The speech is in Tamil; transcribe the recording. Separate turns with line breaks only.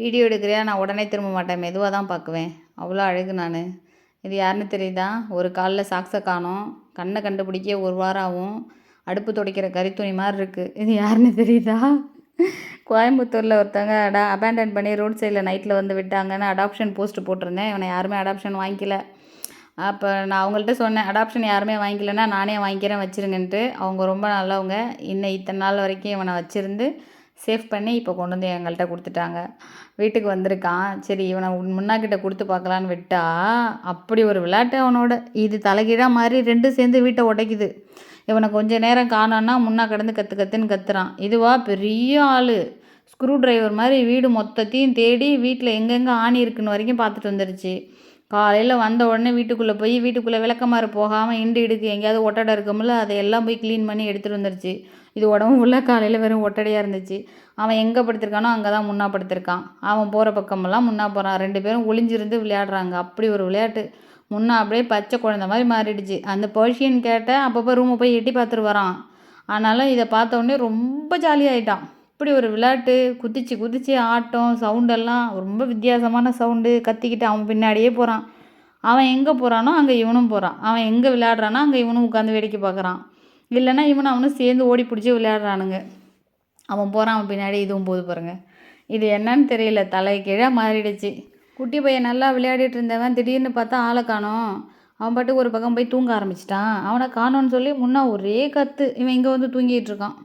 வீடியோ எடுக்கிறியா? நான் உடனே திரும்ப மாட்டேன். மெதுவாக தான் பார்க்குவேன். அவ்வளோ அழகு நான். இது யாருன்னு தெரியுதா? ஒரு காலில் சாக்ஸை காணும். கண்ணை கண்டுபிடிக்க ஒரு வாரம் ஆகும். அடுப்பு துடைக்கிற கறித்துணி மாதிரி இருக்குது இது யாருன்னு தெரியுதா? கோயம்புத்தூரில் ஒருத்தவங்க அடா அபேண்டன் பண்ணி ரோட் சைடில் நைட்டில் வந்து விட்டாங்கன்னு அடாப்ஷன் போஸ்ட் போட்டிருந்தேன். இவனை யாருமே அடாப்ஷன் வாங்கிக்கல. அப்போ நான் அவங்கள்ட்ட சொன்னேன் அடாப்ஷன் யாருமே வாங்கிக்கலன்னா நானே வாங்கிக்கிறேன் வச்சுருங்கன்ட்டு. அவங்க ரொம்ப நல்லவங்க. இன்னும் இத்தனை நாள் வரைக்கும் இவனை வச்சுருந்து சேஃப் பண்ணி இப்போ கொண்டு வந்து எங்கள்கிட்ட கொடுத்துட்டாங்க. வீட்டுக்கு வந்திருக்கான். சரி இவனை முன்னாக்கிட்ட கொடுத்து பார்க்கலான்னு விட்டா அப்படி ஒரு விளையாட்டு அவனோட. இது தலைகீழாக மாதிரி ரெண்டும் சேர்ந்து வீட்டை உடைக்குது. இவனை கொஞ்ச நேரம் காணோன்னா முன்னா கிடந்து கற்று கற்றுன்னு கத்துறான். இதுவா பெரிய ஆள். ஸ்க்ரூ டிரைவர் மாதிரி வீடு மொத்தத்தையும் தேடி வீட்டில் எங்கெங்கே ஆணி இருக்குன்னு வரைக்கும் பார்த்துட்டு வந்துருச்சு. காலையில் வந்த உடனே வீட்டுக்குள்ளே போய் வீட்டுக்குள்ளே விளக்கமாறு போகாமல் இண்டு இடுக்கு எங்கேயாவது ஒட்டடை இருக்கும்ல அதையெல்லாம் போய் க்ளீன் பண்ணி எடுத்துகிட்டு வந்துருச்சு. இது உடம்பு ஃபுல்லாக காலையில் வெறும் ஒட்டடையாக இருந்துச்சு. அவன் எங்கே படுத்திருக்கானோ அங்கே தான் முன்னா படுத்திருக்கான். அவன் போகிற பக்கமெல்லாம் முன்னா போகிறான் ரெண்டு பேரும் ஒளிஞ்சிருந்து விளையாடுறாங்க. அப்படி ஒரு விளையாட்டு. முன்னா அப்படியே பச்சை குழந்த மாதிரி மாறிடுச்சு. அந்த பர்ஷியன் கேட்ட அப்பப்போ ரூமை போய் எட்டி பார்த்துட்டு வரான். ஆனாலும் இதை பார்த்த உடனே ரொம்ப ஜாலியாகிட்டான் இப்படி ஒரு விளையாட்டு குதிச்சு குதிச்சு ஆட்டம் சவுண்டெல்லாம் ரொம்ப வித்தியாசமான சவுண்டு கத்திக்கிட்டு அவன் பின்னாடியே போகிறான் அவன் எங்கே போகிறானோ அங்கே இவனும் போகிறான் அவன் எங்கே விளையாடுறானோ அங்கே இவனும் உட்காந்து வேடிக்கை பார்க்குறான். இல்லைனா இவனும் அவனும் சேர்ந்து ஓடி பிடிச்சி விளையாடுறானுங்க. அவன் போகிறான் அவன் பின்னாடி இதுவும் போது பாருங்க. இது என்னன்னு தெரியல. தலை கீழே மாறிடுச்சு. குட்டி பையன் நல்லா விளையாடிட்டு இருந்தவன் திடீர்னு பார்த்தா ஆளை காணோம். அவன் பாட்டுக்கு ஒரு பக்கம் போய் தூங்க ஆரம்பிச்சிட்டான். அவனை காணோன்னு சொல்லி முன்னா ஒரே கத்து. இவன் இங்கே வந்து தூங்கிட்டு இருக்கான்.